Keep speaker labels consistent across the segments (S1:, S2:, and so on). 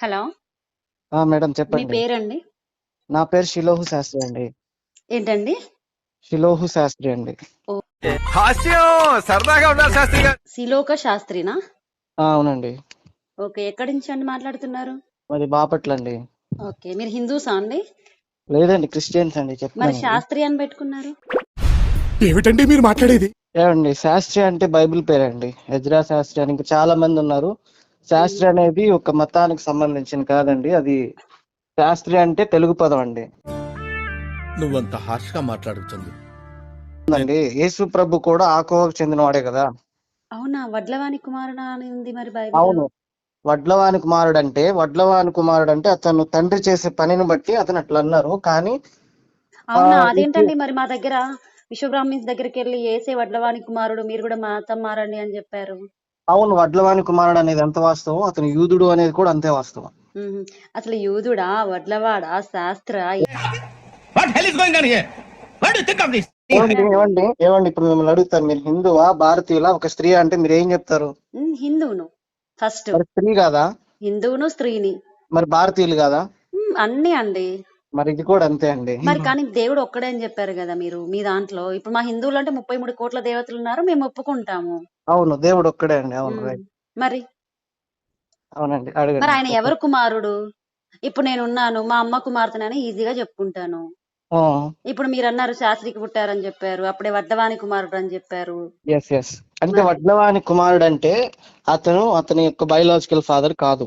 S1: Hello
S2: ఆ madam
S1: మీ
S2: చెప్పండి
S1: పేరండి?
S2: నా పేరు షిలోహు శాస్త్రి అండి.
S1: ఏంటండి?
S2: షిలోహు శాస్త్రి అండి.
S3: హాస్యం! సరదాగా ఉండాలి శాస్త్రి గారు.
S1: సిలోక శాస్త్రినా?
S2: ఆ, అవునండి.
S1: ఓకే ఎక్కడి నుంచి అండి మాట్లాడుతున్నారు?
S2: మాది బాపట్ల అండి
S1: ఓకే మీరు హిందూసా అండి?
S2: లేదండి క్రిస్టియన్స్ అండి
S1: మరి
S2: చెప్తున్నాను
S1: శాస్త్రి అని పెట్టుకున్నారు?
S4: ఏమిటండి మీరు మాట్లాడేది?
S2: ఏమండి శాస్త్రి అంటే బైబిల్ పేరండి. ఎజ్రా శాస్త్రి అని ఇంకా చాలా మంది ఉన్నారు. శాస్త్రి అనేది ఒక మతానికి సంబంధించిన కాదండి. అది శాస్త్రి అంటే తెలుగు పదం అండి.
S4: నువ్వంత హార్ష్గా మాట్లాడుతుంది
S2: అండి యేసు ప్రభు కూడా ఆకోవకు చెందినవాడే కదా.
S1: అవునా? వడ్లవాణి కుమారుడు అని ఉంది మరి
S2: అవును.
S1: బైబిల్
S2: వడ్లవాని కుమారుడు అంటే వడ్లవాని కుమారుడు అంటే అతను తండ్రి చేసే పనిని బట్టి అతను అట్లా అన్నారు. కానీ
S1: అవునా? అదేంటండి మరి మా దగ్గర? విశ్వబ్రాహ్మణ్స్ దగ్గరికి వెళ్ళి ఏసే వడ్లవాణి కుమారుడు మీరు కూడా మతం మారండి అని చెప్పారు.
S2: అవును వడ్లవాని కుమారుడు అనేది ఎంత వాస్తవం? అతను యూదుడు అనేది కూడా అంతే వాస్తవం.
S1: అసలు యూదుడా వడ్లవాడా శాస్త్ర?
S5: What hell is going on here? What do you think of this?
S2: ఏమండి ఏమండి ఇప్పుడు మిమ్మల్ని అడుగుతారు మీరు హిందువా భారతీయుల? ఒక స్త్రీ అంటే మీరు ఏం చెప్తారు?
S1: హిందువును. ఫస్ట్.
S2: స్త్రీ కాదా?
S1: హిందువును స్త్రీని.
S2: మరి భారతీయులు కాదా?
S1: అన్నీ అండి.
S2: మరి ఇది కూడా అంతే అండి.
S1: మరి కానీ దేవుడు ఒక్కడే అని చెప్పారు కదా మీరు మీ దాంట్లో. ఇప్పుడు మా హిందువులు అంటే ముప్పై మూడు కోట్ల దేవతలు ఉన్నారు మేము ఒప్పుకుంటాము.
S2: అవును దేవుడు ఒక్కడే అండి అవును. రైట్
S1: మరి?
S2: అవునండి
S1: మరి ఆయన
S2: అడగండి
S1: ఎవరు కుమారుడు? ఇప్పుడు నేను ఉన్నాను మా అమ్మ కుమార్తెనని ఈజీగా చెప్పుకుంటాను. ఇప్పుడు మీరు అన్నారు శాస్త్రికి పుట్టారని చెప్పారు అప్పుడే వడ్డవాని కుమారుడు అని చెప్పారు.
S2: ఎస్ ఎస్ అంటే వడ్లవాని కుమారుడు అంటే అతను అతని యొక్క బయలాజికల్ ఫాదర్ కాదు.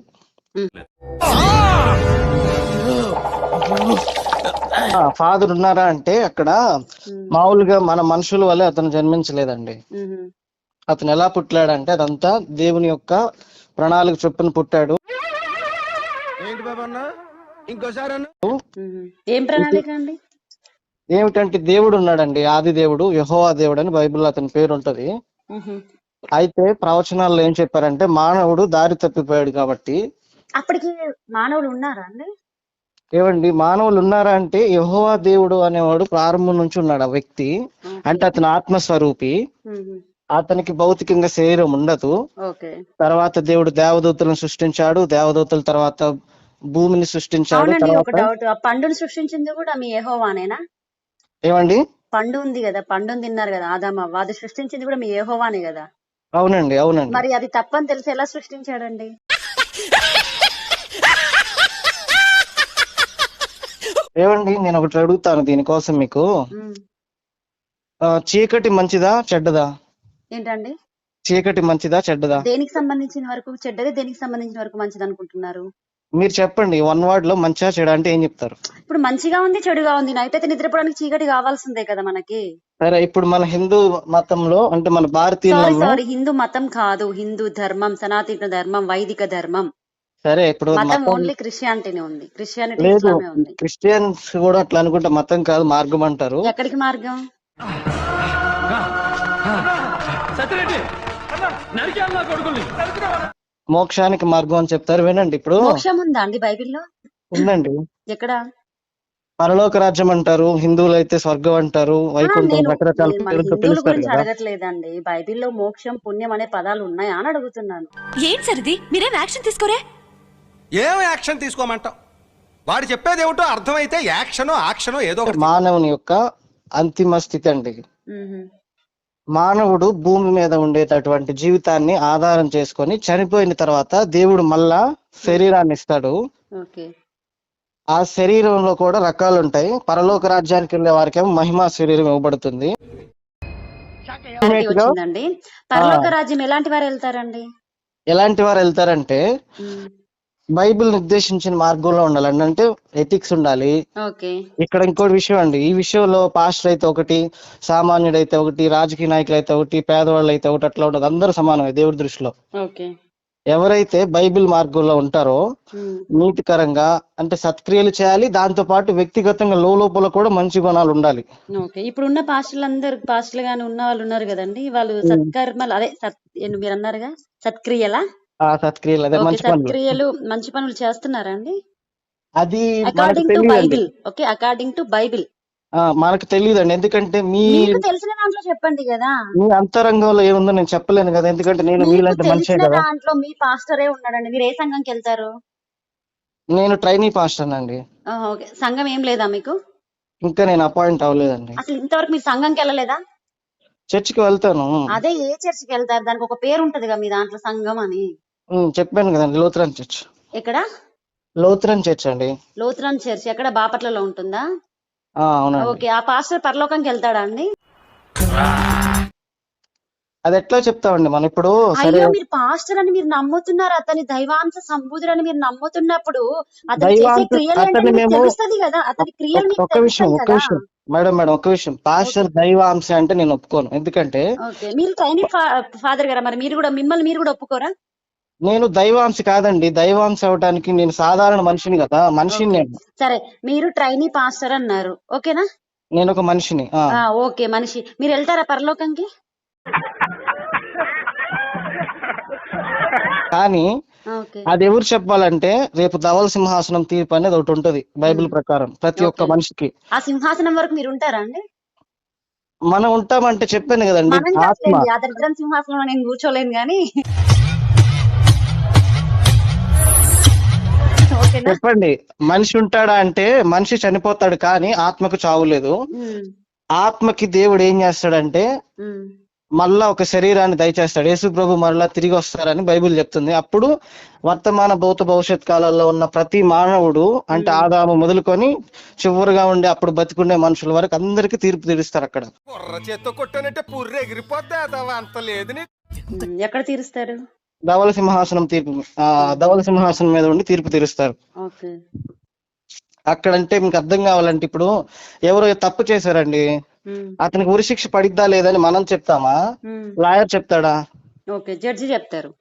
S2: ఫాదర్ ఉన్నారా అంటే అక్కడ
S1: మ్మ్.
S2: మామూలుగా మన మనుషుల వల్లే అతను జన్మించలేదండి. అతను ఎలా పుట్టాడంటే అదంతా దేవుని యొక్క ప్రణాళిక చొప్పున పుట్టాడు
S3: ఏంటి బాబా అన్న ఇంకోసారి అన్న
S1: మ్మ్. ఏం ప్రణాళిక అండి
S2: ఏమిటంటే దేవుడు ఉన్నాడండి ఆది దేవుడు యెహోవా దేవుడు అని బైబిల్లో అతని పేరు ఉంటది. అయితే ప్రవచనాల్లో ఏం చెప్పారంటే మానవుడు దారి తప్పిపోయాడు కాబట్టి
S1: అప్పటికి మానవులు ఉన్నారా అండి
S2: ఏమండి మానవులు ఉన్నారా అంటే యెహోవా దేవుడు అనేవాడు ప్రారంభం నుంచి ఉన్నాడు ఆ వ్యక్తి. అంటే అతను ఆత్మస్వరూపి. అతనికి భౌతికంగా శరీరం ఉండదు. తర్వాత దేవుడు దేవదూతలను సృష్టించాడు. దేవదూతల తర్వాత భూమిని సృష్టించాడు.
S1: పండుని సృష్టించింది కూడా మీ యెహోవానేనా?
S2: ఏమండి?
S1: పండు ఉంది కదా పండుని తిన్నారు కదా ఆదామవ్వ అది సృష్టించింది కూడా మీ యెహోవానే కదా?
S2: అవునండి అవునండి.
S1: మరి అది తప్పని తెలిసి ఎలా సృష్టించాడండి?
S2: ఏమండి నేను ఒకటి అడుగుతాను దీనికోసం మీకు. చీకటి మంచిదా చెడ్డదా?
S1: ఏంటండి?
S2: చీకటి మంచిదా చెడ్డదా?
S1: దేనికి సంబంధించిన వరకు చెడ్డది దేనికి సంబంధించిన వరకు మంచిది అనుకుంటున్నారు
S2: మీరు చెప్పండి వన్ వర్డ్లో మంచిగా చెడ అంటే ఏం చెప్తారు?
S1: ఇప్పుడు మంచిగా ఉంది చెడుగా ఉంది. నైట్ అయితే నిద్రపోవడానికి చీకటి కావాల్సిందే కదా మనకి.
S2: సరే ఇప్పుడు మన హిందూ మతంలో అంటే మన
S1: సారీ హిందూ మతం కాదు. హిందూ ధర్మం సనాతన ధర్మం వైదిక ధర్మం.
S2: సరే ఇప్పుడు
S1: మతం ఓన్లీ క్రిస్టియానిటీనే ఉంది. క్రిస్టియానిటీ
S2: లేదు
S1: ఇస్లామే ఉంది.
S2: క్రిస్టియన్స్ కూడా అట్లా అనుకుంటే మతం కాదు మార్గం అంటారు.
S1: ఎక్కడికి మార్గం?
S2: మోక్షానికి మార్గం అని చెప్తారు వినండి ఇప్పుడు.
S1: మోక్షం ఉందా అండి బైబిల్లో?
S2: ఉందండి.
S1: ఎక్కడ?
S2: పరలోక రాజ్యం అంటారు హిందువులు అయితే స్వర్గం అంటారు వైకుంఠం రకరకాల
S1: నేను మన
S2: పేరుతో
S1: హిందువుల
S2: పిలుస్తారు
S1: గురించి
S2: కదా.
S1: అడగట్లేదండి. బైబిల్లో మోక్షం పుణ్యం అనే పదాలు ఉన్నాయా అని అడుగుతున్నాను.
S6: ఏంటి సార్ ఇది మీరేం యాక్షన్ తీసుకోరే?
S3: ఏం యాక్షన్ తీసుకోమంటావు? వాడు చెప్పేది ఏమిటో అర్థమైతే యాక్షనో యాక్షనో ఏదో ఒకటి
S2: మానవుని యొక్క అంతిమ స్థితి అండి. మానవుడు భూమి మీద ఉండేటటువంటి జీవితాన్ని ఆధారం చేసుకొని చనిపోయిన తర్వాత దేవుడు మళ్ళా శరీరాన్ని ఇస్తాడు.
S1: ఓకే.
S2: ఆ శరీరంలో కూడా రకాలు ఉంటాయి. పరలోక రాజ్యానికి వెళ్ళే వారికేమో మహిమా శరీరం ఇవ్వబడుతుంది.
S1: పరలోక రాజ్యం ఎలాంటి వారు వెళ్తారండి?
S2: ఎలాంటి వారు వెళ్తారంటే బైబిల్ నిర్దేశించిన మార్గంలో ఉండాలండి. అంటే ఎథిక్స్ ఉండాలి.
S1: ఓకే.
S2: ఇక్కడ ఇంకోటి విషయం అండి. ఈ విషయంలో పాస్టర్ అయితే ఒకటి సామాన్యుడు అయితే ఒకటి రాజకీయ నాయకులు అయితే ఒకటి పేదవాళ్ళు అయితే ఒకటి అట్లా ఉండదు. అందరూ సమానమే దేవుడి దృష్టిలో.
S1: ఓకే.
S2: ఎవరైతే బైబిల్ మార్గంలో ఉంటారో. నీతికరంగా అంటే సత్క్రియలు చేయాలి. దాంతో పాటు వ్యక్తిగతంగా లోపల కూడా మంచి గుణాలు ఉండాలి.
S1: ఇప్పుడు ఉన్న పాస్టర్లు అందరు పాస్టర్లు గాని ఉన్న వాళ్ళు ఉన్నారు కదండి. వాళ్ళు సత్కర్మలు అదే సత్ మీరు అన్నారుగా సత్క్రియలా?
S2: ఆ సత్క్రియలు అదే మంచి పనులు.
S1: సత్క్రియలు మంచి పనులు చేస్తున్నారా అండి
S2: అది మనకు
S1: అకార్డింగ్ టు
S2: తెలియదండి.
S1: Bible okay according to Bible
S2: మనకు తెలియదండి. ఎందుకంటే మీ
S1: మీకు తెలిసిన దాంట్లో చెప్పండి కదా.
S2: మీ అంతరంగంలో ఏముందో నేను చెప్పలేను కదా. ఎందుకంటే నేను
S1: మీకు
S2: మీలాంటి మనిషే
S1: తెలిసిన
S2: కదా.
S1: దాంట్లో మీ పాస్టరే ఉన్నాడండి. మీరు ఏ సంఘంకి వెళ్తారు?
S2: నేను ట్రైనీ పాస్టర్ అండి.
S1: ఓకే. సంఘం ఏం లేదా మీకు?
S2: ఇంకా నేను అపాయింట్ అవ్వలేదండి.
S1: అసలు ఇంతవరకు మీరు సంఘంకి వెళ్ళలేదా?
S2: చర్చికి వెళ్తాను.
S1: అదే ఏ చర్చికి వెళ్తారు? దానికి ఒక పేరు ఉంటది కదా మీ దాంట్లో సంఘం అని.
S2: ఉమ్, చెప్పాను కదండి లోతురన్ చర్చ్.
S1: ఎక్కడ?
S2: లోతురన్ చర్చ్ అండి.
S1: లోతురాన్ చర్చ్ ఎక్కడ? బాపట్లలో ఉంటుందా?
S2: ఆ, అవునండి.
S1: ఓకే ఆ పాస్టర్ పరలోకంకి వెళ్తాడా అండి?
S2: అది ఎట్లా చెప్తామండి మనం? ఇప్పుడు
S1: అయ్యో మీరు పాస్టర్ అని మీరు నమ్ముతున్నారు. అతని దైవాంశ సంబూధుడు అని మీరు నమ్ముతున్నప్పుడు అతను చేసే క్రియలు తెలుస్తది కదా? అతని
S2: ఒక విషయం ఒక విషయం. మేడం మేడం ఒక విషయం. పాస్టర్ దైవాంశ అంటే నేను ఒప్పుకోను. ఎందుకంటే
S1: మీరు ట్రైనింగ్ ఫాదర్ గారా మరి? మీరు కూడా మిమ్మల్ని మీరు కూడా ఒప్పుకోరా?
S2: నేను దైవాంశ కాదండి. దైవాంశ అవడానికి నేను సాధారణ మనిషిని కదా. మనిషిని. నేను.
S1: సరే. మీరు ట్రైనీ పాస్టర్ అన్నారు. ఓకేనా?
S2: నేను ఒక మనిషిని
S1: ఓకే. మనిషి. మీరు వెళ్తారా పరలోకంకి?
S2: కానీ అది ఎవరు చెప్పాలంటే రేపు ధవల సింహాసనం తీర్పు అనేది ఒకటి ఉంటది బైబిల్ ప్రకారం ప్రతి ఒక్క. మనిషికి.
S1: ఆ సింహాసనం వరకు మీరు ఉంటారా అండి?
S2: మనం ఉంటామంటే చెప్పాను కదండి ఆత్మ.
S1: సింహాసనంలో నేను కూర్చోలేను కానీ.
S2: చెప్పండి మనిషి ఉంటాడా అంటే మనిషి చనిపోతాడు కానీ ఆత్మకు చావు లేదు. ఆత్మకి దేవుడు ఏం చేస్తాడంటే. మళ్ళా ఒక శరీరాన్ని దయచేస్తాడు. యేసు ప్రభు మరలా తిరిగి వస్తారని బైబిల్ చెప్తుంది. అప్పుడు వర్తమాన భౌత భవిష్యత్ కాలాల్లో ఉన్న ప్రతి మానవుడు అంటే ఆదాము మొదలుకొని చివరిగా ఉండే అప్పుడు బతికుండే మనుషుల వరకు అందరికీ తీర్పు తీరుస్తారు అక్కడ.
S3: కుర్ర చేత్తో కొట్టానంటే పుర్రె ఎగిరిపోద్ది? అదవా అంత లేదు నీ
S1: ఉమ్, ఎక్కడ తీరుస్తారు?
S2: ధవల సింహాసనం తీర్పు ఆ ధవల సింహాసనం మీద ఉండి తీర్పు తీరుస్తారు.
S1: ఓకే.
S2: అక్కడంటే మీకు అర్థం కావాలంటే ఇప్పుడు ఎవరో తప్పు చేశారండి. అతనికి ఉరిశిక్ష పడిద్దా లేదని మనం చెప్తామా. లాయర్ చెప్తాడా?
S1: ఓకే జడ్జి చెప్తారు.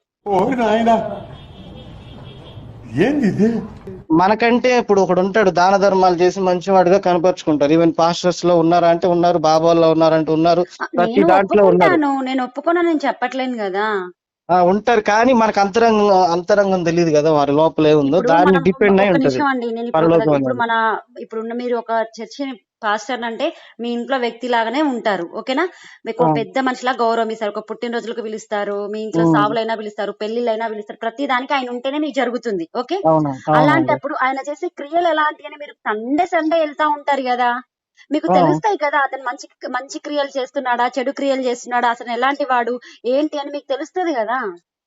S2: మనకంటే ఇప్పుడు ఒకడు ఉంటాడు దాన ధర్మాలు చేసి మంచివాడుగా కనపరుచుకుంటారు. ఈవెన్ పాస్టర్స్లో ఉన్నారా అంటే ఉన్నారు బాబాల్లో ఉన్నారంటే ఉన్నారు ప్రతి దాంట్లో ఉన్నారు.
S1: నేను ఒప్పుకున్నా నేను చెప్పట్లేను కదా.
S2: ఆ, ఉంటారు కానీ మనకు అంతరంగం అంతరంగం తెలియదు కదా వారి లోపల ఏముందో
S1: ఇప్పుడు
S2: దాన్ని డిపెండ్ అయి ఉంటది.
S1: ఇప్పుడు ఇప్పుడు. మన ఇప్పుడున్న మీరు ఒక చర్చి పాస్టర్ అంటే మీ ఇంట్లో వ్యక్తి లాగానే ఉంటారు. ఓకేనా? మీకు. పెద్ద మనిషిలా గౌరవిస్తారు ఒక పుట్టినరోజులకు పిలుస్తారు. మీ ఇంట్లో. సావులైనా పిలుస్తారు. పెళ్ళిళ్ళైనా పిలుస్తారు. ప్రతి దానికి ఆయన ఉంటేనే మీకు జరుగుతుంది. ఓకే? అలాంటప్పుడు ఆయన చేసే క్రియలు ఎలాంటి అని మీరు సండే సండే వెళ్తా ఉంటారు కదా? మీకు. తెలుస్తాయి కదా అతను మంచి మంచి క్రియలు చేస్తున్నాడా చెడు క్రియలు చేస్తున్నాడా అతను ఎలాంటి వాడు ఏంటి అని మీకు తెలుస్తుంది కదా?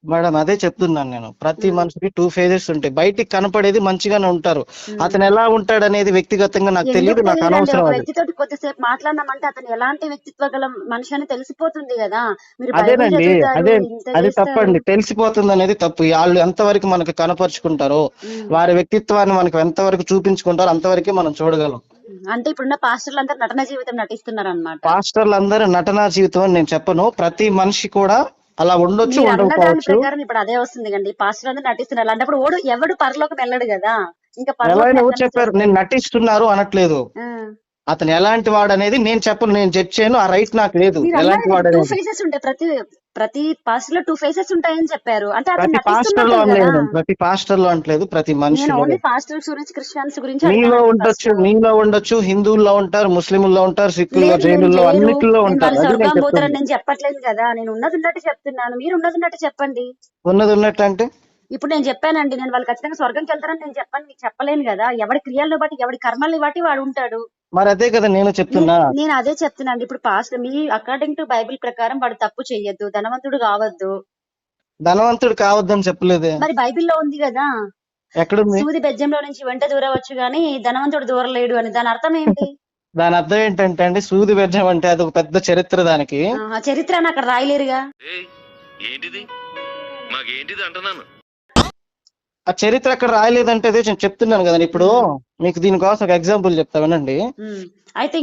S2: మేడం అదే చెప్తున్నాను నేను. ప్రతి. మనిషికి టూ ఫేజెస్ ఉంటాయి. బయటికి కనపడేది మంచిగానే ఉంటారు. అతను ఎలా ఉంటాడు అనేది వ్యక్తిగతంగా నాకు తెలియదు నాకు అనవసరం
S1: కొద్దిసేపు మాట్లాడినామంటే అతను ఎలాంటి వ్యక్తిత్వ గల మనిషి అని తెలిసిపోతుంది కదా?
S2: అదేనండి అదే అది. తప్పండి. తెలిసిపోతుంది అనేది తప్పు. వాళ్ళు ఎంతవరకు మనకు కనపరుచుకుంటారో. వారి వ్యక్తిత్వాన్ని మనకు ఎంతవరకు చూపించుకుంటారో అంతవరకే మనం చూడగలం.
S1: అంటే ఇప్పుడున్న పాస్టర్లు అందరూ నటన జీవితం నటిస్తున్నారు అనమాట
S2: పాస్టర్లు అందరూ నటనా జీవితం అని నేను చెప్పను. ప్రతి మనిషి కూడా అలా ఉండొచ్చు ఉండకపోవచ్చు.
S1: ఇప్పుడు అదే వస్తుంది కండి. పాస్టర్ అందరూ నటిస్తున్నారు అలాంటప్పుడు ఓడు ఎవడు పరలోకం వెళ్ళడు కదా. ఇంకా
S2: ఎవరు చెప్పారు? నేను నటిస్తున్నారు అనట్లేదు. అతను ఎలాంటి వాడు అనేది నేను చెప్పను నేను జడ్జ్ చేయను ఆ రైట్ నాకు లేదు. ఎలాంటి వాడు అనేది
S1: ఉంటాయి ప్రతి ప్రతి పాస్టర్లో టూ ఫేసెస్ ఉంటాయని చెప్పారు. అంటే
S2: ప్రతి
S1: పాస్టర్లో
S2: అనలేదు. ప్రతి పాస్టర్లో అంటలేదు ప్రతి
S1: ఓన్లీ పాస్టర్స్ గురించి క్రిస్టియన్స్ గురించి
S2: మీలో ఉండొచ్చు. మీలో ఉండొచ్చు హిందువుల్లో ఉంటారు ముస్లింల్లో ఉంటారు సిక్కుల్లో జైనుల్లో. అన్నిటిలో
S1: నేను
S2: ఉంటారు. నేను
S1: చెప్పట్లేదు కదా. నేను ఉన్నది ఉన్నట్టు చెప్తున్నాను. మీరు ఉన్నది ఉన్నట్టు చెప్పండి.
S2: ఉన్నది ఉన్నట్టు అంటే?
S1: ఇప్పుడు నేను చెప్పానండి. నేను వాళ్ళు ఖచ్చితంగా స్వర్గంకి వెళ్తారని నేను చెప్పాను మీకు చెప్పలేను కదా. ఎవడి క్రియలను బట్టి ఎవడి కర్మల్ని బట్టి వాడు ఉంటాడు.
S2: మరి అదే కదా నేను చెప్తున్నా.
S1: నేను అదే చెప్తున్నాను ఇప్పుడు పాస్ట్ మీ అకార్డింగ్ టు బైబిల్ ప్రకారం వాడు తప్పు చెయ్యొద్దు ధనవంతుడు కావద్దు.
S2: ధనవంతుడు కావద్దని చెప్పలేదే.
S1: మరి బైబిల్లో ఉంది కదా.
S2: ఎక్కడుంది?
S1: సూది బెజ్జంలో నుంచి వెంట దూరవచ్చు గాని ధనవంతుడు దూరలేడు అని. దాని అర్థం ఏంటి?
S2: దాని అర్థం ఏంటంటే అండి సూది బెజ్జం అంటే అది ఒక పెద్ద చరిత్ర దానికి.
S1: ఆ చరిత్ర అని అక్కడ రాయలేరుగా.
S7: ఏంటిది? మాకేంటిది అంటున్నాను?
S2: ఆ చరిత్ర అక్కడ రాయలేదంటే అదే నేను చెప్తున్నాను కదండి. ఇప్పుడు మీకు దీనికోసం ఒక ఎగ్జాంపుల్ చెప్తా వినండి.
S1: అయితే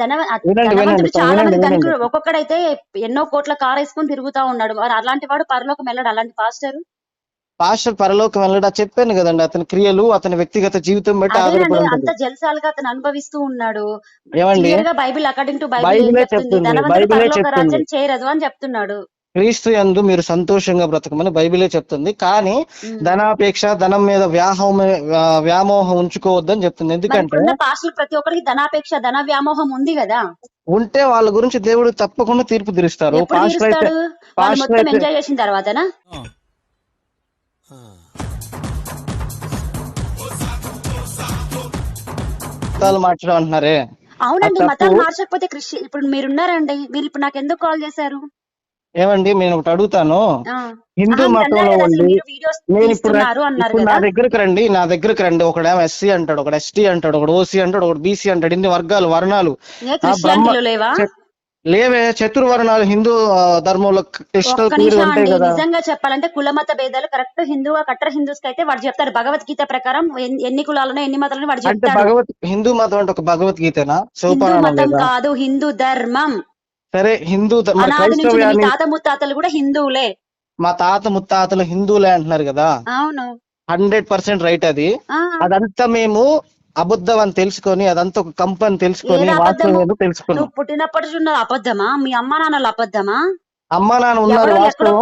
S1: ధనవంతుడు చాలా మంది
S2: వినండి.
S1: ధనికుడు ఒక్కొక్కడైతే ఎన్నో కోట్ల కార్ వేసుకొని తిరుగుతా ఉన్నాడు. మరి అలాంటి వాడు పరలోకం వెళ్ళాడు. అలాంటి పాస్టర్
S2: పాస్టర్ పరలోకం వెళ్ళడా. చెప్పాను కదండి. అతని క్రియలు అతని వ్యక్తిగత జీవితం బట్టి
S1: అంత జల్సాలుగా అతను అనుభవిస్తూ ఉన్నాడు.
S2: ఏమండి?
S1: బైబిల్ అకార్డింగ్ టు బైబిల్ చెప్తుంది? చేరదు అని చెప్తున్నాడు.
S2: క్రీస్తు యందు మీరు సంతోషంగా బ్రతకమని బైబిలే చెప్తుంది. కానీ. ధనాపేక్ష ధనం మీద వ్యాహోమ వ్యామోహం ఉంచుకోవద్దని చెప్తుంది. ఎందుకంటే
S1: ప్రతి ఒక్కరికి ధనాపేక్ష ధన వ్యామోహం ఉంది కదా?
S2: ఉంటే వాళ్ళ గురించి దేవుడు తప్పకుండా తీర్పు తీరుస్తారు. పాస్టర్ అయితే పాస్టర్
S1: ఎంజాయ్ చేసిన తర్వాతనా?
S2: మతాలు మార్చడం అంటున్నారే?
S1: అవునండి. మతాలు మార్చకపోతే క్రిస్టియన్ ఇప్పుడు మీరున్నారండి. మీరు ఇప్పుడు నాకు ఎందుకు కాల్ చేశారు?
S2: ఏమండి నేను ఒకటి అడుగుతాను. హిందూ మతంలో ఉండి నేను ఇప్పుడు నా దగ్గరకు రండి నా దగ్గరకు రండి. ఒకడేమో ఎస్సీ అంటాడు ఒకడు ఎస్టీ అంటాడు ఒకడు ఓసీ అంటాడు ఒకడు బీసీ అంటాడు ఇన్ని వర్గాలు వర్ణాలు.
S1: లేవా?
S2: చతుర్వర్ణాలు హిందూ ధర్మంలో కృష్ణ
S1: నిజంగా చెప్పాలంటే కులమత భేదాలు కరెక్ట్ హిందువా కట్టర్ హిందూస్ అయితే వాడు చెప్తారు భగవద్గీత ప్రకారం ఎన్- ఎన్ని కులాలను ఎన్ని మతాలను వాడు
S2: భగవత్ హిందూ మతం అంటే ఒక భగవద్గీతనా?
S1: హిందూ
S2: శివపురాణం
S1: మతం కాదు హిందూ ధర్మం.
S2: సరే హిందూ
S1: తాత ముత్తాతలు కూడా హిందువులే.
S2: మా తాత ముత్తాతలు హిందువులే అంటున్నారు కదా.
S1: అవును.
S2: హండ్రెడ్ పర్సెంట్ రైట్ అది. అదంతా మేము అబద్ధం అని తెలుసుకొని అదంతా ఒక కంపు అని తెలుసుకొని వాస్తవం తెలుసుకున్నాం.
S1: నువ్వు పుట్టినప్పటి నుంచి ఉన్నది అబద్ధమా? మీ అమ్మ నాన్నలు అబద్ధమా?
S2: అమ్మ నాన్న ఉన్నారు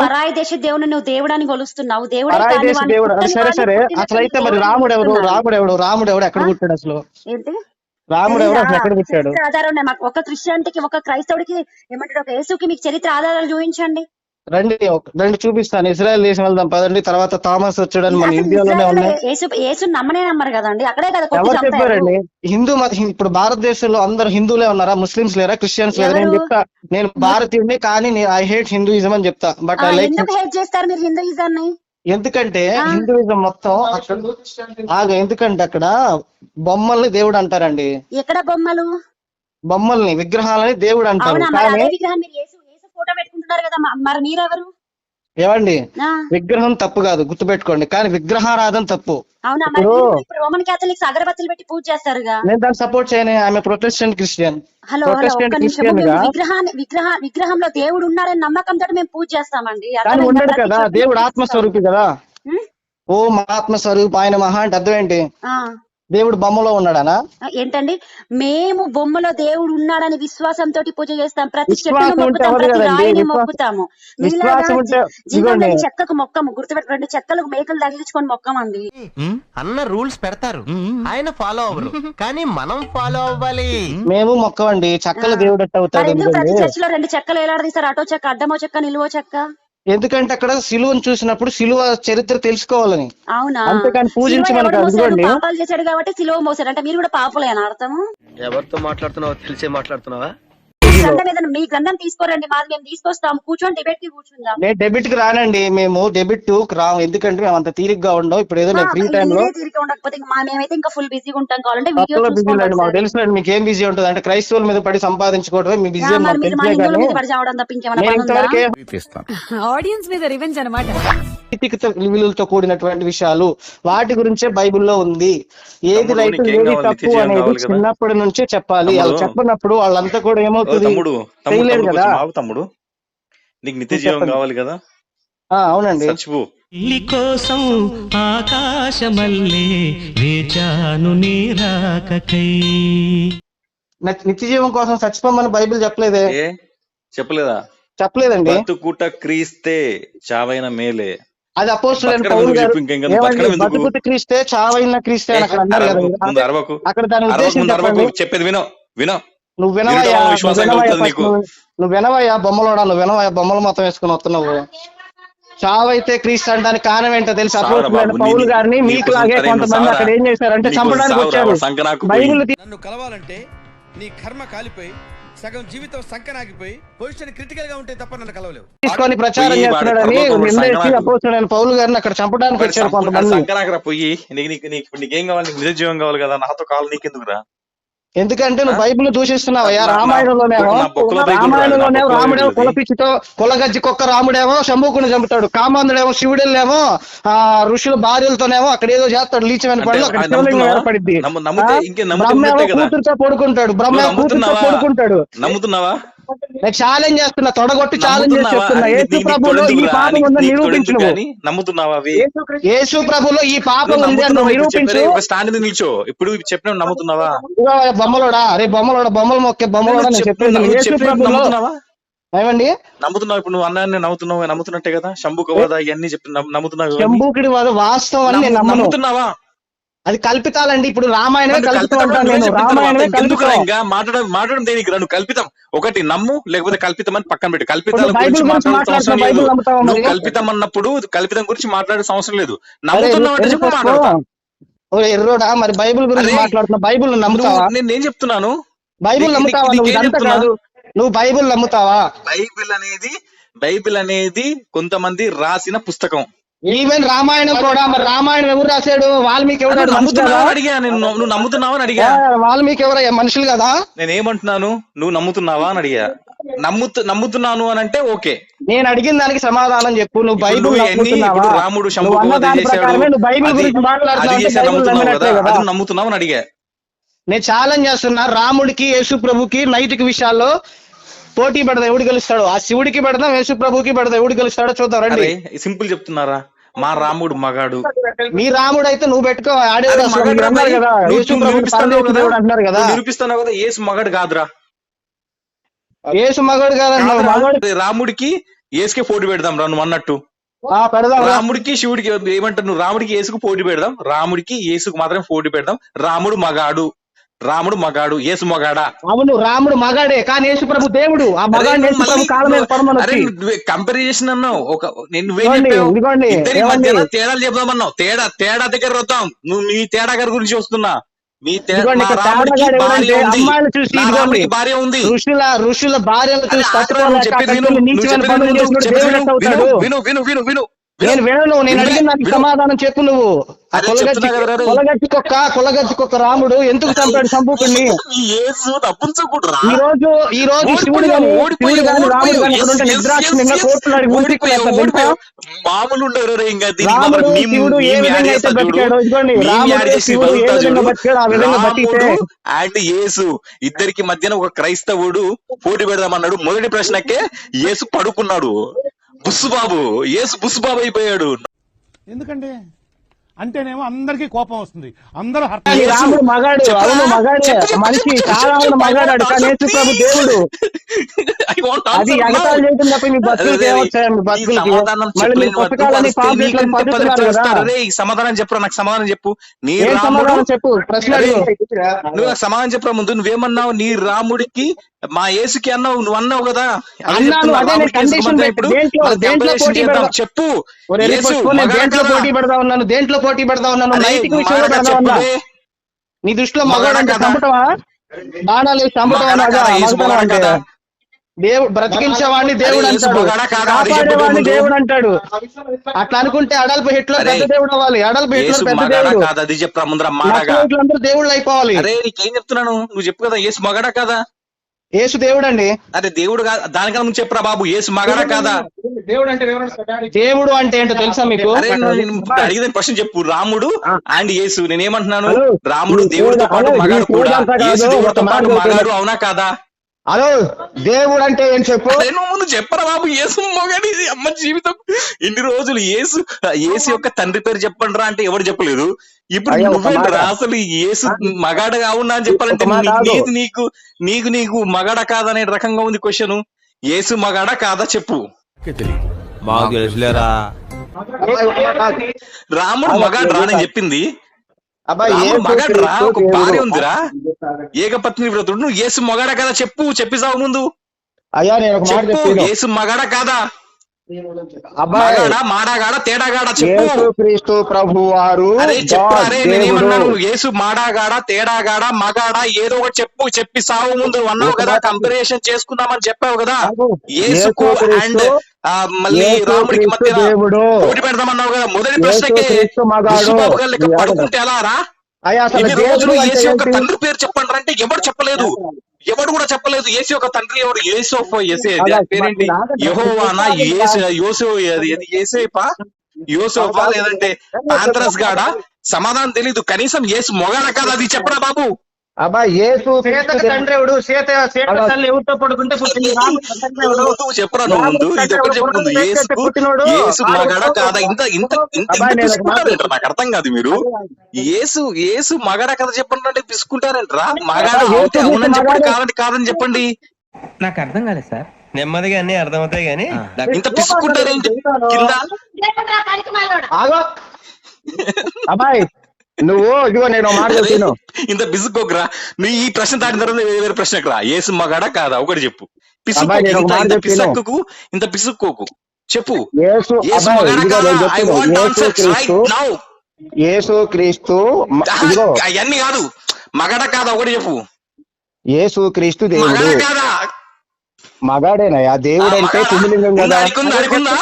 S1: పరాయి దేశ దేవుని నువ్వు దేవుడని కొలుస్తున్నావు. దేవుడే
S2: పరాయి దేశ దేవుడు. సరే సరే. అసలు అయితే మరి రాముడు ఎవరు?
S1: కొలుస్తున్నావు.
S2: రాముడు ఎవడు? రాముడు ఎవడు ఎక్కడ
S1: ఆ?
S2: పుట్టాడు అసలు? రాముడు? ఎక్కడ పుట్టాడు.
S1: ఆధారం మాకు ఒక క్రిస్టియానిటీకి ఒక క్రైస్తవుడికి ఏమంటారు ఒక యేసుకి మీకు చరిత్ర ఆధారాలు చూపించండి.
S2: రండి రండి చూపిస్తాను. ఇజ్రాయెల్ దేశం వెళ్దాం పదండి. తర్వాత థామస్ వచ్చాడని మన ఇండియాలోనే ఉన్నాయి.
S1: యేసు యేసు నమ్మనే నమ్మరు కదండి. అక్కడే కదా
S2: ఎవరు చెప్పారండి? హిందూ మత ఇప్పుడు భారతదేశంలో అందరు హిందువులే ఉన్నారా? ముస్లిమ్స్ లేరా? క్రిస్టియన్స్ లేరా? నేను? చెప్తా. నేను భారతీయుడిని కానీ ఐ హేట్ హిందూయిజం అని చెప్తా. బట్ లైక్
S1: హేట్ చేస్తారు మీరు హిందూయిజాన్ని?
S2: ఎందుకంటే. హిందూయిజం మొత్తం అక్కడ ఆగ ఎందుకంటే అక్కడ బొమ్మల్ని దేవుడు అంటారండి.
S1: ఎక్కడ బొమ్మలు?
S2: బొమ్మల్ని విగ్రహాలని దేవుడు అంటారు.
S1: విగ్రహం మీరు యేసు యేసు ఫోటో పెట్టుకుంటున్నారు కదా మరి మీరెవరు?
S2: ఏమండి? విగ్రహం తప్పు కాదు గుర్తుపెట్టుకోండి. కానీ విగ్రహారాధన తప్పు.
S1: రోమన్ క్యాథలిక్స్ అగరబత్తులు పెట్టి పూజ చేస్తారుగా?
S2: నేను దాన్ని సపోర్ట్ చేయను ఆమె ప్రొటెస్టెంట్ క్రిస్టియన్
S1: హలో? విగ్రహాన్ని విగ్రహ విగ్రహంలో దేవుడు ఉన్నాడని నమ్మకంతో మేము పూజ చేస్తామండి?
S2: ఉండడు కదా దేవుడు. ఆత్మస్వరూపి కదా? ఓ మా ఆత్మస్వరూపి ఆయన మహా అంటే అర్థం ఏంటి? దేవుడు బొమ్మలో ఉన్నాడనా?
S1: ఏంటండి? మేము బొమ్మలో దేవుడు ఉన్నాడని విశ్వాసంతో పూజ చేస్తాం. ప్రతి చెట్టును మొక్కుతాం? రాయిని మొక్కుతాము. చెక్కకు మొక్కము. గుర్తుపెట్టు రెండు చెక్కలకు మేకలు తగిలించుకొని మొక్కమండి.
S8: అన్న రూల్స్ పెడతారు. ఆయన ఫాలో అవ్వరు. కానీ మనం ఫాలో అవ్వాలి.
S2: మేము మొక్కవండి చక్కల దేవుడు
S1: ప్రతి చర్చిలో రెండు చెక్కలు ఎలాడదీస్తారు అటో చెక్క అడ్డమో చెక్క నిలువో చెక్క?
S2: ఎందుకంటే అక్కడ సిలువను చూసినప్పుడు సిలువ చరిత్ర తెలుసుకోవాలని.
S1: అవునా?
S2: అంతేకాని పూజించి
S1: శిలువ
S2: మనకు
S1: ఎవడు మోసాడు?
S2: అదిగోండి.
S1: పాపాలు చేశాడు కాబట్టి సిలువ మోసాడు. అంటే మీరు కూడా పాపలేనా అర్థము?
S7: ఎవరితో మాట్లాడుతున్నావో తెలిసే మాట్లాడుతున్నావా?
S1: మీ గ్రంథం తీసుకోరండి మాది మేము తీసుకొస్తాం కూర్చొని డిబేట్కి కూర్చుందాం.
S2: నేను డెబిట్కి రానండి మేము డెబిట్ రాము ఎందుకంటే మేము అంత తీరిగ్గా ఉండవు ఇప్పుడు ఏదో నేను ఫ్రీ టైం లో
S1: తీరిక ఉండకపోతే మా మేమైతే ఇంకా ఫుల్ బిజీగా ఉంటాం కావాలంటే వీడియో
S2: బిజీ మాకు. తెలుసులేండి మీకు ఏం బిజీ ఉంటుంది? అంటే క్రైస్తవుల మీద పడి సంపాదించుకోవడమే మీ బిజీ మాకు
S6: ఆడియన్స్ మీద రివెంజ్ అనమాట
S2: విలువలతో కూడినటువంటి విషయాలు వాటి గురించే బైబిల్లో ఉంది. ఏది
S9: నీకేం
S2: ఏది? తప్పు అనేది? చిన్నప్పటి నుంచే చెప్పాలి. అలా చెప్పినప్పుడు వాళ్ళంతా కూడా ఏమవుతుంది
S9: తమ్ముడు.
S2: కదా?
S9: కొంచెం ఆగు తమ్ముడు. నీకు నిత్య జీవం. కావాలి కదా?
S2: ఆ, అవునండి.
S9: చచ్చిపో
S5: కోసం ఆకాశమల్లే వేచాను నీరాకకై
S2: నచ్- నిత్య జీవం కోసం చచ్చిపోమని బైబిల్ చెప్పలేదే?
S9: చెప్పలేదా?
S2: చెప్పలేదండి.
S9: బతుకుట క్రీస్తే చావైన మేలే.
S2: అది
S9: బతకడం
S2: పౌలు గారు. క్రీస్తే చావైన క్రీస్తే అక్కడ అన్నారు
S9: అరవకు,
S2: కదా అక్కడ దాని ఉద్దేశం చెప్పండి.
S9: చెప్పేది వినో వినో.
S2: నువ్వు వినవయ్యా నువ్వు వినవయ్యా బొమ్మలోడా నువ్వు వినవయ్యా బొమ్మల మొత్తం వేసుకుని వస్తున్నావు. చావైతే క్రీస్తు అంటానికి కారణం ఏంటో తెలుసు?
S9: బాబు,
S2: పౌలు గారిని మీకు లాగే కొంతమంది. అక్కడ ఏం చేశారంటే
S9: నీకు
S2: చంపడానికి వచ్చారు. బైబిల్
S3: నన్ను కలవాలంటే నీ కర్మ కాలిపోయి సగం జీవితం సంకనాగిపోయి పొజిషన్ క్రిటికల్గా ఉంటే తప్ప నన్ను కలవలేవు.
S2: తీసుకొని ప్రచారం చేస్తున్నాడని నిందేసి పౌలు గారిని అక్కడ చంపడానికి వచ్చారు కొంతమంది.
S9: సంకనాకరా పోయి నీకు నీకు నీకు కావాలి? నీకు నిజ జీవం కావాలి కదా నాతో కావాలి నీకెందుకురా?
S2: ఎందుకంటే నువ్వు బైబిల్ దూషిస్తున్నావయ్యా రామాయణంలోనేమో?
S9: నా బొక్కలో బైబిల్
S2: రామాయణంలోనేమో
S9: రాదు, నా
S2: రాముడేమో కులపిచ్చితో కులగజ్జి కుక్క రాముడేమో శంభుకుని చంపుతాడు కామాంధుడేమో శివుడేమో ఆ ఋషుల భార్యలతోనేమో అక్కడ ఏదో చేస్తాడు లీచమైన అక్కడ శివలింగం
S9: ఉన్నట్టే కదా.
S2: కూతురుతో పడుకుంటాడు బ్రహ్మ కూతురుతో? పడుకుంటాడు.
S9: నమ్ముతున్నావా?
S2: నేను ఛాలెంజ్ చేస్తున్నా తొడగొట్టి ఛాలెంజ్ చేసి
S9: నమ్ముతున్నావా?
S2: చెప్తున్నా.
S9: అది
S2: యేసు ప్రభులో ఈ? పాపం ఉందని నిరూపించు నువ్వు
S9: నమ్ముతున్నావా అవి?
S2: యేసు ప్రభులో ఈ పాపం ఉంది అని నిరూపించు.
S9: స్టాండ్ మీద నిల్చో. ఇప్పుడు చెప్పిన నమ్ముతున్నావా?
S2: బొమ్మలోడా? అరే బొమ్మలోడా బొమ్మలు మొక్కే బొమ్మలోడా నేను
S9: చెప్పిన-
S2: యేసు ప్రభులో
S9: నమ్ముతున్నావా?
S2: ఏమండి?
S9: నమ్ముతున్నావు ఇప్పుడు నువ్వు అన్నాన్ని నమ్ముతున్నావు నమ్ముతున్నట్టే కదా? శంభు కవాద ఇవన్నీ చెప్పి నమ్ము- నమ్ముతున్నావు ఇవన్నీ?
S2: శంభూకుడి వాడు వాస్తవం అని నేను
S9: నమ్ము-
S2: నమ్మను.
S9: నమ్ముతున్నావా?
S2: అది కల్పితాలండి. ఇప్పుడు రామాయణమే కల్పితం అంటాను నేను. రామాయణమే
S9: ఇంకా? మాట్లాడడం మాట్లాడడం దేనికి? నువ్వు కల్పితం. ఒకటి నమ్ము లేకపోతే కల్పితం అని పక్కన పెట్టు. కల్పితాల గురించి
S2: మాట్లాడుతున్నా,
S9: నువ్వు? కల్పితం అన్నప్పుడు కల్పితం గురించి మాట్లాడాల్సిన అవసరం లేదు. నమ్ముతున్నావు చెప్పు మాట్లాడతా.
S2: ఎర్రోడా మరి బైబిల్ గురించి మాట్లాడుతున్నా బైబిల్ నమ్ముతావా?
S9: నేను ఏం చెప్తున్నాను?
S2: బైబిల్ నమ్ముతావా? నువ్వు ఇదంతా? కాదు. నువ్వు బైబిల్ నమ్ముతావా?
S9: బైబిల్ అనేది బైబిల్ అనేది కొంతమంది రాసిన పుస్తకం.
S2: ఈవెన్ రామాయణం కూడా మరి రామాయణం ఎవరు రాశాడు? వాల్మీకి ఎవరు
S9: నమ్ముతున్నావా అడిగా నేను నువ్వు నమ్ముతున్నావా అని అడిగా?
S2: వాల్మీకి ఎవరయ్యా మనుషులు కదా?
S9: నేను ఏమంటున్నాను నువ్వు నమ్ముతున్నావా అని అడిగా. నమ్ముతు నమ్ముతున్నాను అని అంటే ఓకే.
S2: నేను అడిగిన దానికి సమాధానం చెప్పు. నువ్వు బైబిల్
S9: ఇప్పుడు రాముడు
S2: నువ్వు
S9: శంభు
S2: అన్న దాని
S9: చేశాడు.
S2: ప్రకారమే నువ్వు బైబిల్
S9: అది-
S2: గురించి
S9: అది
S2: మాట్లాడుతున్నావు
S9: చేసి
S2: బైబిల్
S9: నమ్ముతున్నావు కదా.
S2: నమ్మినట్లే కదా?
S9: అది నువ్వు నమ్ముతున్నావు అని అడిగా.
S2: నేను ఛాలెంజ్ చేస్తున్నా రాముడికి యేసు ప్రభుకి నైతిక విషయాల్లో పోటీ పెడదాం ఎవడు గెలుస్తాడు? ఆ శివుడికి పెడదాం యేసు ప్రభుకి పెడదాం ఎవడు గెలుస్తాడో చూద్దాం రండి.
S9: అరే సింపుల్ చెప్తున్నారా? మా రాముడు మగాడు.
S2: మీ రాముడు అయితే నువ్వు పెట్టుకో ఆడే
S9: అరే మగాడు రా.
S2: కదా
S9: నువ్వు-
S2: యేసు
S9: నువ్వు
S2: ప్రభు
S9: నిరూపిస్తున్నావు
S2: పరదేశ దేవుడు అంటున్నారు కదా.
S9: నువ్వు నిరూపిస్తున్నావు కదా ఏసు మగాడు కాదురా.
S2: యేసు మగాడు
S9: కాదురా.
S2: మగాడు
S9: రాముడికి ఏసుకే పోటీ పెడదాం రా నువ్వు అన్నట్టు.
S2: ఆ పెడదాం రా.
S9: రాముడికి శివుడికి ఏమంటారు నువ్వు? రాముడికి ఏసుకు పోటీ పెడదాం రాముడికి ఏసుకు మాత్రమే పోటీ పెడదాం రాముడు మగాడు. రాముడు మగాడు ఏసు మగాడా?
S2: అవును రాముడు మగాడే కానీ యేసు ప్రభు దేవుడు. ఆ మగాడు యేసు ప్రభు కాలం మీద పరమని
S9: అరే
S2: వచ్చి
S9: కంపారిజన్ అన్నావు. ఒక నేను ఇద్దరి? మధ్యన తేడాలు చెప్దామన్నావు తేడా తేడా దగ్గర వద్దాం. నువ్వు మీ తేడా గారి గురించి వస్తున్నా మీ భార్య ఉంది.
S2: ఋషుల ఋషుల భార్యలు చూసి
S9: విను, విను విను విను విను.
S2: నేను వినను నేను అడిగిన దానికి. సమాధానం చెప్పు నువ్వు. ఆ కొలగచ్చి
S9: చెప్తున్నా కదరా రే.
S2: కొలగచ్చి కుక్క కొలగచ్చి కుక్క రాముడు ఎందుకు చంపాడు సంపూకుణ్ణి
S9: ఈ యేసు తప్పించకూడరా
S2: ఈ రోజు ఈ రోజు శివుడు గాని శివుడు గాని రాముడు గాని అక్కడ ఉంటే నిద్రాక్షి నిన్న కోర్టులో అడిగి ఊరికిపోయారు తెలుసా?
S9: మామూలు
S2: రాముడు శివుడు ఏ విధంగా అయితే. బతికాడో ఇదిగోండి రాముడు శివుడు ఏ విధంగా. బతికాడో ఆ విధంగా బతికితే
S9: అండ్ యేసు ఇద్దరికి మధ్యన ఒక క్రైస్తవుడు పోటీ పెడదామన్నాడు. మొదటి ప్రశ్నకే యేసు పడుకున్నాడు. బుస్సుబాబు యేసు బుస్సుబాబు అయిపోయాడు.
S5: ఎందుకంటే? అంటేనేమో అందరికీ కోపం వస్తుంది. అందరూ
S2: రాముడు మగాడు
S9: చెప్పరా?
S2: అవును మగాడే.
S9: చెప్పు, చెప్పు,
S2: మనిషి
S9: చెప్పు, చెప్పు,
S2: చాలా
S9: చెప్పు,
S2: మగాడాడు
S9: చెప్పు,
S2: కానీ యేసు ప్రభు
S9: చెప్పు,
S2: దేవుడు అది. ఎగతాళి చేయటం తప్ప మీ
S9: సమాధానం చెప్పరా నాకు సమాధానం చెప్పు నీ
S2: సమాధానం చెప్పు? ప్రశ్న
S9: నువ్వు నాకు సమాధానం చెప్పరా ముందు? నువ్వేమన్నావు? నీ రాముడికి మా యేసుకి అన్నావు నువ్వు అన్నావు కదా? చెప్పు.
S2: దేంట్లో? పోటీ పెడతా ఉన్నాను దేంట్లో పోటీ పెడతా ఉన్నాను
S9: అరే,
S2: నైతిక విషయంలో
S9: మగాడా
S2: పెడతా ఉన్నా
S9: చెప్పువే.
S2: నీ దృష్టిలో
S9: కదా?
S2: చంపటమా బాణాలు వేసి చంపటం
S9: మగాడా
S2: అన్నదా?
S9: కదా?
S2: దేవుడు బ్రతికించేవాడిని దేవుడు అంటాడు. కాపాడేవాడిని. దేవుడు అంటాడు. అట్లా అనుకుంటే అడల్పు హిట్లర్
S9: అరే,
S2: పెద్ద దేవుడు అవ్వాలి. అడల్పు హిట్లర్ పెద్ద దేవుడు.
S9: కాదా? అది చెప్పరా ముందర
S2: దేవుళ్ళు అయిపోవాలి.
S9: అరే నీకేం చెప్తున్నాను? నువ్వు చెప్పు కదా యేసు మగాడా కాదా?
S2: యేసు దేవుడు అండి
S9: అరే దేవుడు కాదు దానికన్నా ముందు చెప్పరా బాబు యేసు మగాడా కాదా?
S2: దేవుడు అంటే ఏంటో తెలుసా మీకు?
S9: అరే నేను అడిగిన ప్రశ్న చెప్పు. రాముడు అండ్ యేసు నేనేమంటున్నాను? రాముడు దేవుడితో
S2: దేవుడు-
S9: పాటు మగాడు కూడా.
S2: దేవుడు
S9: యేసు దేవుడితో పాటు. మగాడు అవునా కాదా?
S2: హలో దేవుడు అంటే ఏం చెప్పు
S9: నువ్వు ముందు చెప్పరా బాబు యేసు మగాడి ఇది అమ్మ జీవితం ఇన్ని రోజులు యేసు యేసు యొక్క తండ్రి పేరు చెప్పండి రా అంటే ఎవరు చెప్పలేదు ఇప్పుడు నువ్వేంట్రా. అసలు యేసు మగాడ అవునా అని చెప్పాలంటే. నీకు నీకు నీకు మగాడ కాదనే రకంగా ఉంది క్వశ్చన్ యేసు మగాడా కాదా చెప్పు రాముడు మగాడు రా నేను చెప్పింది
S2: అబ్బాయి
S9: రాముడు
S2: యేసు
S9: మగాడు రా
S2: క్రీస్తు
S9: ఒక. భార్య ఉందిరా. ఏకపత్ని వ్రతుడు నువ్వు యేసు మగాడా కదా చెప్పు చెప్పి సాగు ముందు.
S2: అయ్యా నేను
S9: చెప్పు యేసు మగాడా కాదా? మాడాగాడా తేడాగాడా చెప్పు.
S2: క్రీస్తు ప్రభు వారు
S9: అరే చెప్పు అరే నేనేమన్నాను యేసు మాడాగాడా తేడాగాడా మగాడా ఏదో ఒకటి చెప్పు చెప్పి సావు ముందు. అన్నావు కదా కంపారిజన్ చేసుకుందామని చెప్పావు కదా.
S2: యేసు
S9: అండ్ మళ్ళీ రాముడికి మధ్య పోటీ పెడదామన్నావు కదా. మొదటి ప్రశ్నకే. విష్ణుబాబు గారు లెక్క పడుకుంటే ఎలా రా? ఇన్ని రోజులు యొక్క? తండ్రి పేరు చెప్పండి అంటే ఎవడు చెప్పలేదు? ఎవడు కూడా చెప్పలేదు. యేసు యొక్క తండ్రి ఎవరు? యేసోఫ్ యేసే.
S2: అలా
S9: పేరేంటి? యెహోవానా? యేసు యోసో యేసేపా? యోసోఫా? లేదంటే ఆంధ్రస్ గాడా? సమాధానం తెలీదు. కనీసం యేసు మొగాడ కాదు అది చెప్పరా బాబు.
S2: అబ్బా యేసు సీతకు తండ్రి ఎవడు సీత సీత తల్లి ఎవరితో పడుకుంటే పుట్టింది రాముడు తండ్రి ఎవడు?
S9: నువ్వు చెప్పరా నువ్వు ముందు ఇది ఒకటి చెప్పు ముందు యేసు
S2: పుట్టినోడు.
S9: యేసు మగాడ కాదా ఇంత ఇంత నాకు అర్థం కాదు మీరు యేసు యేసు మగాడ కథ చెప్పండి అంటే పిసుకుంటారేంట్రా మగాడ అవుతే అవునని చెప్పండి. కాదంటే కాదని చెప్పండి
S8: నాకు అర్థం కాలేదు సార్ నెమ్మదిగా అన్ని అర్థమవుతాయి గానీ
S9: ఇంత పిసుకుంటారేంటి కింద
S2: ఆగో అబ్బాయి నువ్వు ఇదిగో నేను ఒక మాట చెప్తాను.
S9: ఇంత పిసుక్కోకరా నీ ఈ ప్రశ్న దాటిన తర్వాత వేరే వేరే ప్రశ్నకు రా ఏసు మగాడా కాదా? ఒకటి చెప్పు.
S2: ఒక
S9: ఇంత. పిసక్కుకు చెప్పు. ఏసు
S2: క్రీస్తు
S9: అవన్నీ కాదు. మగడ కాదా? ఒకటి చెప్పు.
S10: యేసు క్రీస్తు దేవుడు.
S9: మగడ కాదా?
S10: మగాడేనయ్యా దేవుడు అంటే? కదా.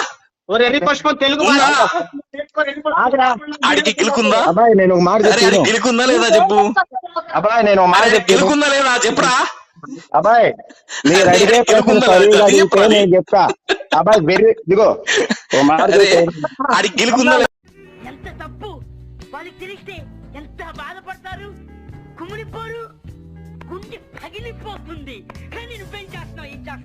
S9: ఆడికి గిలుకుందా?
S10: అబ్బాయి నేను ఒక మాట
S9: గిలుకుందా లేదా చెప్పు?
S10: అబ్బాయి నేను ఒక మాట
S9: అరే
S10: చెప్తాను.
S9: గిలుకుందా లేదా? చెప్పురా.
S10: అబ్బాయి మీరు
S9: అరే,
S10: అడిగే ప్రశ్న
S9: గెలుకుందా
S10: సరిగా
S9: లేదా?
S10: అడిగితే
S9: చెప్పరా
S10: నేను చెప్తా. అబ్బాయి వెర్రి ఇదిగో ఒక మాట
S9: అరే
S10: చెప్తాను.
S9: ఆడికి గిలుకుందా లేదా?
S11: ఎంత తప్పు? వాళ్ళకి తెలిస్తే ఎంత బాధపడతారు? కుమిలిపోరు. గుండె పగిలిపోతుంది. కానీ నువ్వేం చేస్తున్నావు? ఏం చేస్తావు